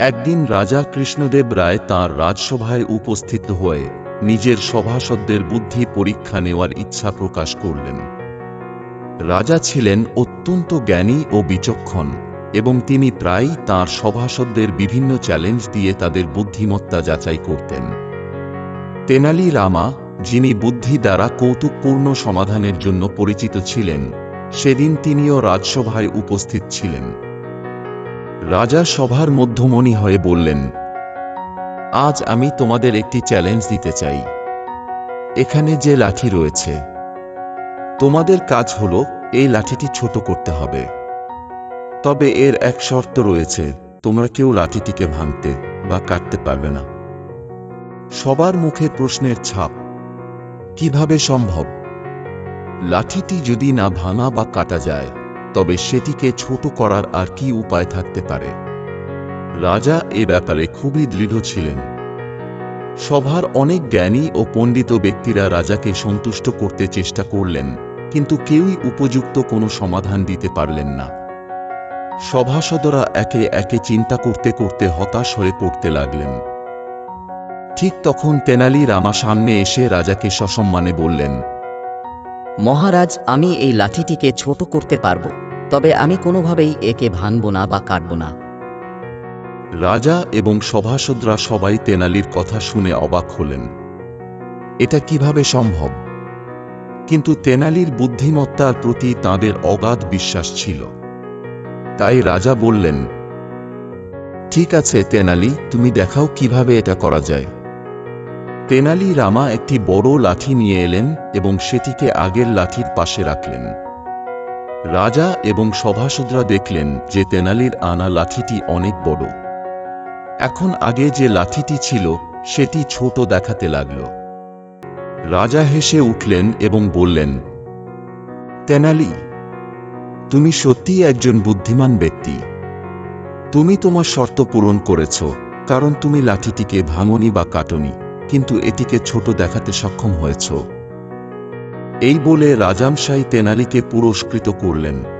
একদিন রাজা কৃষ্ণদেব রায় তাঁর রাজসভায় উপস্থিত হয়ে নিজের সভাসদদের বুদ্ধি পরীক্ষা নেওয়ার ইচ্ছা প্রকাশ করলেন। রাজা ছিলেন অত্যন্ত জ্ঞানী ও বিচক্ষণ এবং তিনি প্রায়ই তাঁর সভাসদদের বিভিন্ন চ্যালেঞ্জ দিয়ে তাদের বুদ্ধিমত্তা যাচাই করতেন। তেনালি রামা যিনি বুদ্ধি দ্বারা কৌতুকপূর্ণ সমাধানের জন্য পরিচিত ছিলেন, সেদিন তিনিও রাজসভায় উপস্থিত ছিলেন। রাজা সভার মধ্যমণি হয়ে বললেন, আজ আমি তোমাদের একটি চ্যালেঞ্জ দিতে চাই। এখানে যে লাঠি রয়েছে, তোমাদের কাজ হলো এই লাঠিটি ছোট করতে হবে। তবে এর এক শর্ত রয়েছে, তোমরা কেউ লাঠিটিকে ভাঙতে বা কাটতে পারবে না। সবার মুখে প্রশ্নের ছাপ। কীভাবে সম্ভব? লাঠিটি যদি না ভাঙা বা কাটা যায় তবে সেটিকে ছোট করার আর কি উপায় থাকতে পারে। রাজা এ ব্যাপারে খুবই দৃঢ় ছিলেন। সভার অনেক জ্ঞানী ও পণ্ডিত ব্যক্তিরা রাজাকে সন্তুষ্ট করতে চেষ্টা করলেন, কিন্তু কেউই উপযুক্ত কোনো সমাধান দিতে পারলেন না। সভাসদরা একে একে চিন্তা করতে করতে হতাশ হয়ে পড়তে লাগলেন। ঠিক তখন তেনালি রামা সামনে এসে রাজাকে সসম্মানে বললেন, মহারাজ, আমি এই লাঠিটিকে ছোট করতে পারব। তবে আমি কোনোভাবেই একে ভাঙব না বা কাটব না। রাজা এবং সভাসদরা সবাই তেনালির কথা শুনে অবাক হলেন। এটা কীভাবে সম্ভব? কিন্তু তেনালির বুদ্ধিমত্তার প্রতি তাঁদের অগাধ বিশ্বাস ছিল। তাই রাজা বললেন, ঠিক আছে তেনালি, তুমি দেখাও কীভাবে এটা করা যায়। তেনালি রামা একটি বড় লাঠি নিয়ে এলেন এবং সেটিকে আগের লাঠির পাশে রাখলেন। রাজা এবং সভাসদরা দেখলেন যে তেনালির আনা লাঠিটি অনেক বড়। এখন আগে যে লাঠিটি ছিল, সেটি ছোট দেখাতে লাগল। রাজা হেসে উঠলেন এবং বললেন, তেনালি, তুমি সত্যিই একজন বুদ্ধিমান ব্যক্তি। তুমি তোমার শর্ত পূরণ করেছ, কারণ তুমি লাঠিটিকে ভাঙনি বা কাটনি, কিন্তু এটিকে ছোট দেখাতে সক্ষম হয়েছ। এই বলে রাজামশাই তেনালিকে পুরস্কৃত করলেন।